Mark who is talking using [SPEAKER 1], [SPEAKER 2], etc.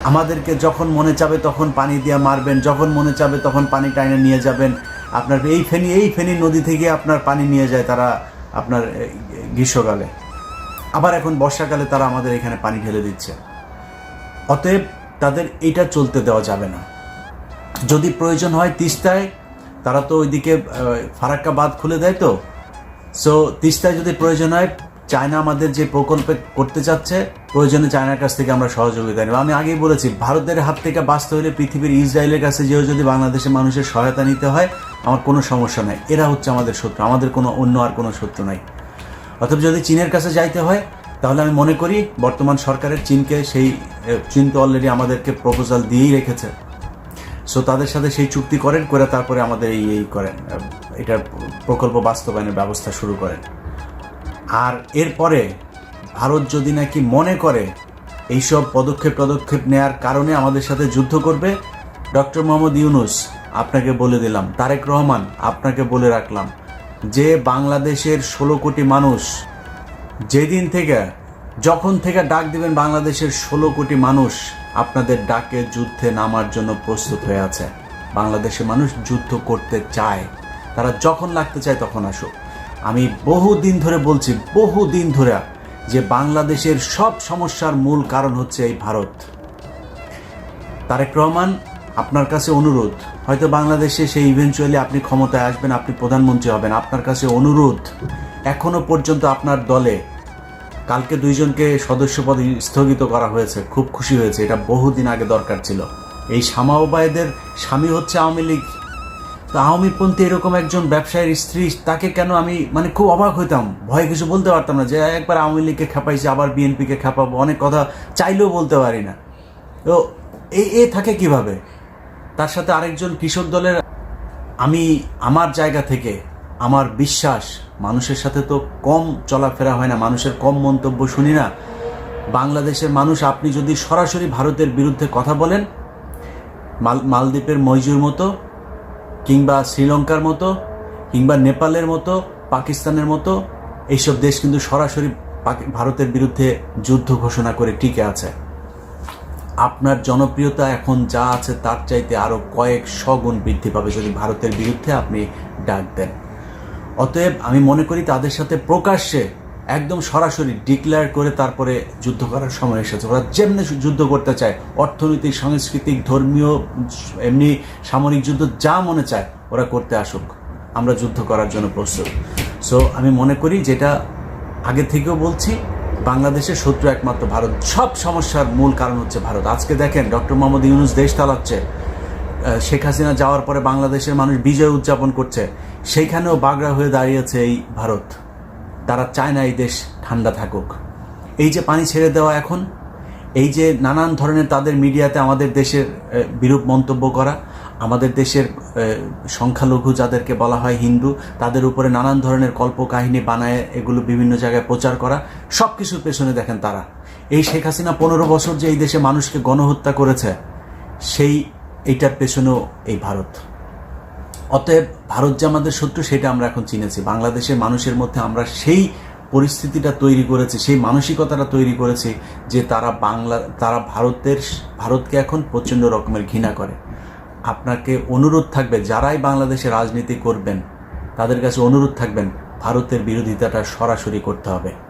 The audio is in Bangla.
[SPEAKER 1] আমাদেরকে যখন মনে চাবে তখন পানি দিয়ে মারবেন, যখন মনে চাবে তখন পানি টাইনে নিয়ে যাবেন। আপনার এই ফেনী এই ফেনী নদী থেকে আপনার পানি নিয়ে যায় তারা আপনার গ্রীষ্মকালে। আবার এখন বর্ষাকালে তারা আমাদের এখানে পানি ঢেলে দিচ্ছে। অতএব তাদের এটা চলতে দেওয়া যাবে না। যদি প্রয়োজন হয় তিস্তায়, তারা তো ওইদিকে ফারাক্কা বাঁধ খুলে দেয় তো। সো তিস্তায় যদি প্রয়োজন হয় চায়না আমাদের যে প্রকল্পে করতে চাচ্ছে, প্রয়োজনে চায়নার কাছ থেকে আমরা সহযোগিতা নেব। আমি আগেই বলেছি, ভারতের হাত থেকে বাঁচতে হলে পৃথিবীর ইসরায়েলের কাছে যেও যদি বাংলাদেশের মানুষের সহায়তা নিতে হয়, আমার কোনো সমস্যা নাই। এরা হচ্ছে আমাদের শত্রু, আমাদের কোনো অন্য আর কোনো শত্রু নাই। অথবা যদি চীনের কাছে যাইতে হয়, তাহলে আমি মনে করি, বর্তমান সরকারের চীনকে সেই চীন তো অলরেডি আমাদেরকে প্রপোজাল দিয়েই রেখেছে। সো তাদের সাথে সেই চুক্তি করেন, করে তারপরে আমাদের এই এই করেন। এটার প্রকল্প বাস্তবায়নের ব্যবস্থা শুরু করেন। আর এরপরে ভারত যদি নাকি মনে করে এইসব পদক্ষেপ পদক্ষেপ নেয়ার কারণে আমাদের সাথে যুদ্ধ করবে, ডক্টর মোহাম্মদ ইউনুস, আপনাকে বলে দিলাম, তারেক রহমান, আপনাকে বলে রাখলাম, যে বাংলাদেশের ষোলো কোটি মানুষ যেদিন থেকে, যখন থেকে ডাক দিবেন বাংলাদেশের ষোলো কোটি মানুষ, আপনাদের ডাকে যুদ্ধে নামার জন্য প্রস্তুত হয়ে আছে। বাংলাদেশের মানুষ যুদ্ধ করতে চায়, তারা যখন লাগতে চায় তখন আসুক। আমি বহু দিন ধরে বলছি বহু দিন ধরে, যে বাংলাদেশের সব সমস্যার মূল কারণ হচ্ছে এই ভারত। তারেক রহমান, আপনার কাছে অনুরোধ, হয়তো বাংলাদেশে সেই ইভেনচুয়ালি আপনি ক্ষমতায় আসবেন, আপনি প্রধানমন্ত্রী হবেন, আপনার কাছে অনুরোধ, এখনও পর্যন্ত আপনার দলে কালকে দুইজনকে সদস্যপদ স্থগিত করা হয়েছে, খুব খুশি হয়েছে, এটা বহুদিন আগে দরকার ছিল। এই শামাওবায়দের স্বামী হচ্ছে আওয়ামী লীগ তো আওয়ামীপন্থী এরকম একজন ব্যবসায়ীর স্ত্রী, তাকে কেন আমি মানে খুব অবাক হইতাম। ভয়ে কিছু বলতে পারতাম না যে একবার আওয়ামী লীগকে খেপাইছে, আবার বিএনপিকে খেপাবো, অনেক কথা চাইলেও বলতে পারি না। তো এ এ থাকে কীভাবে? তার সাথে আরেকজন কৃষক দলের, আমি আমার জায়গা থেকে আমার বিশ্বাস, মানুষের সাথে তো কম চলাফেরা হয় না, মানুষের কম মন্তব্য শুনি না। বাংলাদেশের মানুষ, আপনি যদি সরাসরি ভারতের বিরুদ্ধে কথা বলেন, মাল, মালদ্বীপের মইজুর মতো কিংবা শ্রীলঙ্কার মতো, কিংবা নেপালের মতো, পাকিস্তানের মতো, এইসব দেশ কিন্তু সরাসরি ভারতের বিরুদ্ধে যুদ্ধ ঘোষণা করে টিকে আছে। আপনার জনপ্রিয়তা এখন যা আছে তার চাইতে আরও কয়েক গুণ বৃদ্ধি পাবে যদি ভারতের বিরুদ্ধে আপনি ডাক দেন। অতএব আমি মনে করি তাদের সাথে প্রকাশ্যে একদম সরাসরি ডিক্লেয়ার করে তারপরে যুদ্ধ করার সময় এসেছে। ওরা যেমনি যুদ্ধ করতে চায়, অর্থনৈতিক, সাংস্কৃতিক, ধর্মীয়, এমনি সামরিক যুদ্ধ যা মনে চায়, ওরা করতে আসুক। আমরা যুদ্ধ করার জন্য প্রস্তুত। সো আমি মনে করি যেটা আগে থেকেও বলছি, বাংলাদেশের শত্রু একমাত্র ভারত। সব সমস্যার মূল কারণ হচ্ছে ভারত। আজকে দেখেন ডক্টর মোহাম্মদ ইউনুস দেশ চালাচ্ছে। শেখ হাসিনা যাওয়ার পরে বাংলাদেশের মানুষ বিজয় উদযাপন করছে। সেইখানেও বাগড়া হয়ে দাঁড়িয়েছে এই ভারত। তারা চায় না এই দেশ ঠান্ডা থাকুক। এই যে পানি ছেড়ে দেওয়া এখন, এই যে নানান ধরনের তাদের মিডিয়াতে আমাদের দেশের বিরূপ মন্তব্য করা, আমাদের দেশের সংখ্যালঘু যাদেরকে বলা হয় হিন্দু, তাদের উপরে নানান ধরনের কল্পকাহিনী বানায়, এগুলো বিভিন্ন জায়গায় প্রচার করা সব কিছুর পেছনে দেখেন তারা। এই শেখ হাসিনা পনেরো বছর যে এই দেশে মানুষকে গণহত্যা করেছে, সেই, এইটার পেছনেও এই ভারত। অতএব ভারত যে আমাদের শত্রু, সেটা আমরা এখন চিনেছি। বাংলাদেশের মানুষের মধ্যে আমরা সেই পরিস্থিতিটা তৈরি করেছি, সেই মানসিকতাটা তৈরি করেছি যে তারা বাংলা, তারা ভারতের, ভারতকে এখন প্রচণ্ড রকমের ঘৃণা করে। আপনাকে অনুরোধ থাকবে, যারাই বাংলাদেশে রাজনীতি করবেন, তাদের কাছে অনুরোধ থাকবেন, ভারতের বিরোধিতাটা সরাসরি করতে হবে।